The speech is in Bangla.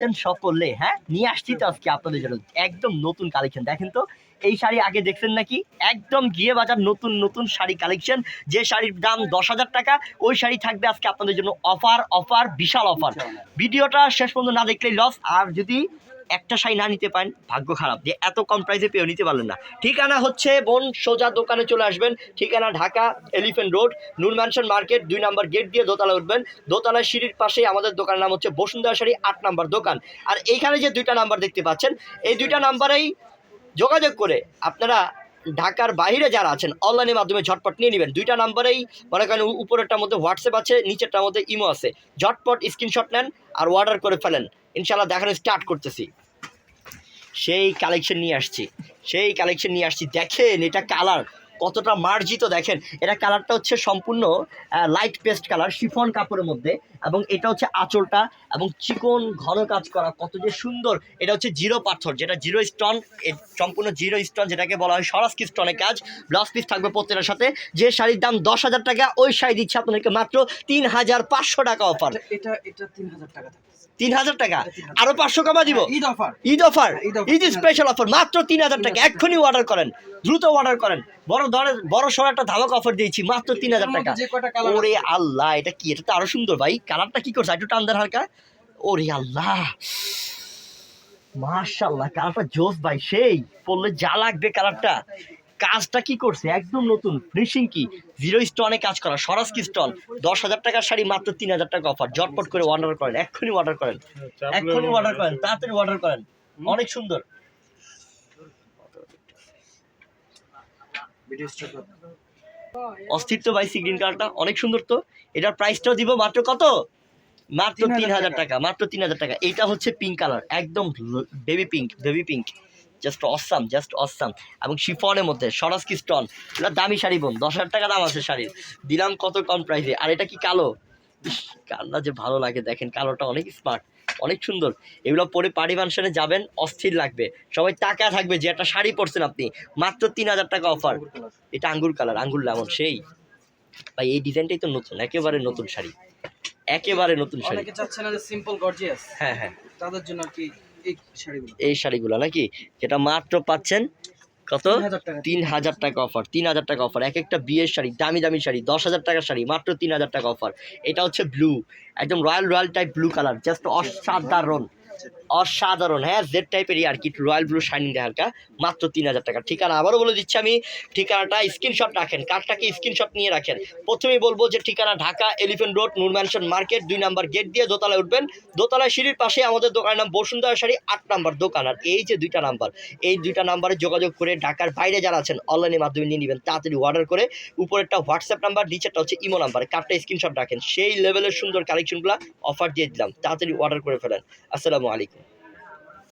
সব সকলে হ্যাঁ? নিয়ে আসছি তো আজকে আপনাদের জন্য। একদম নতুন কালেকশন দেখেন তো এই শাড়ি আগে দেখছেন নাকি? একদম গিয়ে বাজার নতুন নতুন শাড়ি কালেকশন যে শাড়ির দাম দশ হাজার টাকা ওই শাড়ি থাকবে আজকে আপনাদের জন্য অফার অফার বিশাল অফার ভিডিওটা শেষ পর্যন্ত না দেখলেই লস আর যদি একটা শাড়ি না নিতে পারেন, ভাগ্য খারাপ। যে এত কম প্রাইসে পেয়েও নিতে পারলেন না। ঠিকানা হচ্ছে বোন সোজা দোকানে চলে আসবেন। ঠিকানা Dhaka Elephant Road, Noor Mansion Market, দুই নাম্বার গেট দিয়ে দোতলা উঠবেন। দোতলার সিঁড়ির পাশেই আমাদের দোকানের নাম হচ্ছে বসুন্ধরা শাড়ি, আট নাম্বার দোকান। আর এইখানে যে দুইটা নাম্বার দেখতে পাচ্ছেন, এই দুইটা নাম্বারেই যোগাযোগ করে আপনারা ঢাকার বাইরে যারা আছেন অনলাইনের মাধ্যমে ঝটপট নিয়ে নেবেন। দুইটা নাম্বারেই মনে করেন উপরেরটার মধ্যে হোয়াটসঅ্যাপ আছে, নিচেরটার মধ্যে ইমো আছে। ঝটপট স্ক্রিনশট নেন আর অর্ডার করে ফেলেন। ইনশাল্লাহ দেখানো স্টার্ট করতেছি। সেই কালেকশন নিয়ে আসছি। সেই কালেকশন নিয়ে আসছি। দেখেন এটা কালার কতটা মার্জিত দেখেন এটা কালারটা হচ্ছে সম্পূর্ণ লাইট পেস্ট কালার শিফন কাপড়ের মধ্যে এবং এটা হচ্ছে আঁচলটা এবং চিকন ঘন কাজ করা কত যে সুন্দর এটা হচ্ছে জিরো পাথর যেটা জিরো স্টোন সম্পূর্ণ জিরো স্টোন যেটাকে বলা হয় সরাসকি স্টোনের কাজ ব্লাউজ পিস থাকবে প্রত্যেকটার সাথে যে শাড়ির দাম দশ হাজার টাকা ওই শাড়ি দিচ্ছে আপনাদেরকে মাত্র তিন হাজার পাঁচশো টাকা অফার এটা- এটা তিন হাজার টাকা তিন হাজার টাকা? আরও পাঁচশো কমা দিব? Eid offer Eid offer Eid special offer মাত্র তিন হাজার টাকা এক্ষুনি অর্ডার করেন দ্রুত অর্ডার করেন বড় ধরনের বড় সড় একটা ধামাক অফার দিয়েছি মাত্র তিন হাজার টাকা। ওরে আল্লাহ এটা কি? এটা তো আরও সুন্দর ভাই। কালারটা কি করছে? একটু টান দেন হালকা। ওরে আল্লাহ। মাশাল্লাহ কালারটা জোস ভাই সেই। পড়লে যা লাগবে কালারটা কাজটা কি করছে? একদম নতুন। ফিনিশিং কি? জিরো স্টোনে কাজ করা সরাস কি স্টল দশ হাজার টাকার শাড়ি মাত্র তিন হাজার টাকা অফার ঝটপট করে অর্ডার করেন এক্ষুনি অর্ডার করেন। এক্ষুনি অর্ডার করেন তাড়াতাড়ি অর্ডার করেন। অনেক সুন্দর। ভিডিও স্টপ অস্থির তো ভাই সি গ্রিন কালারটা অনেক সুন্দর তো। এটার প্রাইসটাও দিব মাত্র কত? মাত্র তিন হাজার টাকা। মাত্র তিন হাজার টাকা। এইটা হচ্ছে পিঙ্ক কালার একদম baby pink baby pink just awesome just awesome এবং শিফনের মধ্যে সরাসকি স্টন এটা দামি শাড়ি বোন দশ হাজার টাকা দাম আছে শাড়ির। দিলাম কত কম প্রাইসে আর এটা কি কালো? কালটা যে ভালো লাগে দেখেন কালোটা অনেক স্মার্ট অনেক সুন্দর। এগুলো পরে পার্টি ফাংশনে যাবেন অস্থির লাগবে। সবাই টাকা থাকবে যে একটা শাড়ি পরছেন আপনি। মাত্র তিন হাজার টাকা অফার এটা আঙ্গুর কালার আঙ্গুর লেমন সেই। ভাই এই ডিজাইনটাই তো নতুন একেবারে নতুন শাড়ি। একেবারে নতুন শাড়ি। অনেকে চাচ্ছে না যে সিম্পল গর্জিয়াস হ্যাঁ হ্যাঁ। তাদের জন্য কি এই শাড়িগুলো। এই শাড়িগুলো নাকি? যেটা মাত্র পাচ্ছেন কত? তিন হাজার টাকা। অফার তিন হাজার টাকা অফার এক একটা বিয়ের শাড়ি দামি দামি শাড়ি দশ হাজার টাকার শাড়ি মাত্র তিন হাজার টাকা অফার এটা হচ্ছে ব্লু একদম royal royal type blue colour just অসাধারণ। অসাধারণ। হ্যাঁ জেড টাইপেরই আর কি রয়্যাল ব্লু শাইনিং হালকা মাত্র তিন হাজার টাকা ঠিকানা আবারও বলে দিচ্ছি আমি, ঠিকানাটা স্ক্রিনশট রাখেন, কার্ডটাকে স্ক্রিনশট নিয়ে রাখেন। প্রথমেই বলব যে ঠিকানা Dhaka elephant road Noor mansion market দুই নাম্বার গেট দিয়ে দোতলায় উঠবেন। দোতলায় সিঁড়ির পাশে আমাদের দোকানের নাম বসুন্ধরা শাড়ি, আট নাম্বার দোকান। আর এই যে দুইটা নাম্বার, এই দুইটা নাম্বারে যোগাযোগ করে ঢাকার বাইরে যারা আছেন অনলাইনের মাধ্যমে নিয়ে নেবেন, তাড়াতাড়ি অর্ডার করে। উপরেরটা হোয়াটসঅ্যাপ নাম্বার নিচেরটা হচ্ছে ইমো নাম্বার কার্ডটা স্ক্রিনশট রাখেন, সেই লেভেলের সুন্দর কালেকশনগুলো অফার দিয়ে দিলাম, তাড়াতাড়ি অর্ডার করে ফেলেন। আসসালামু আলাইকুম।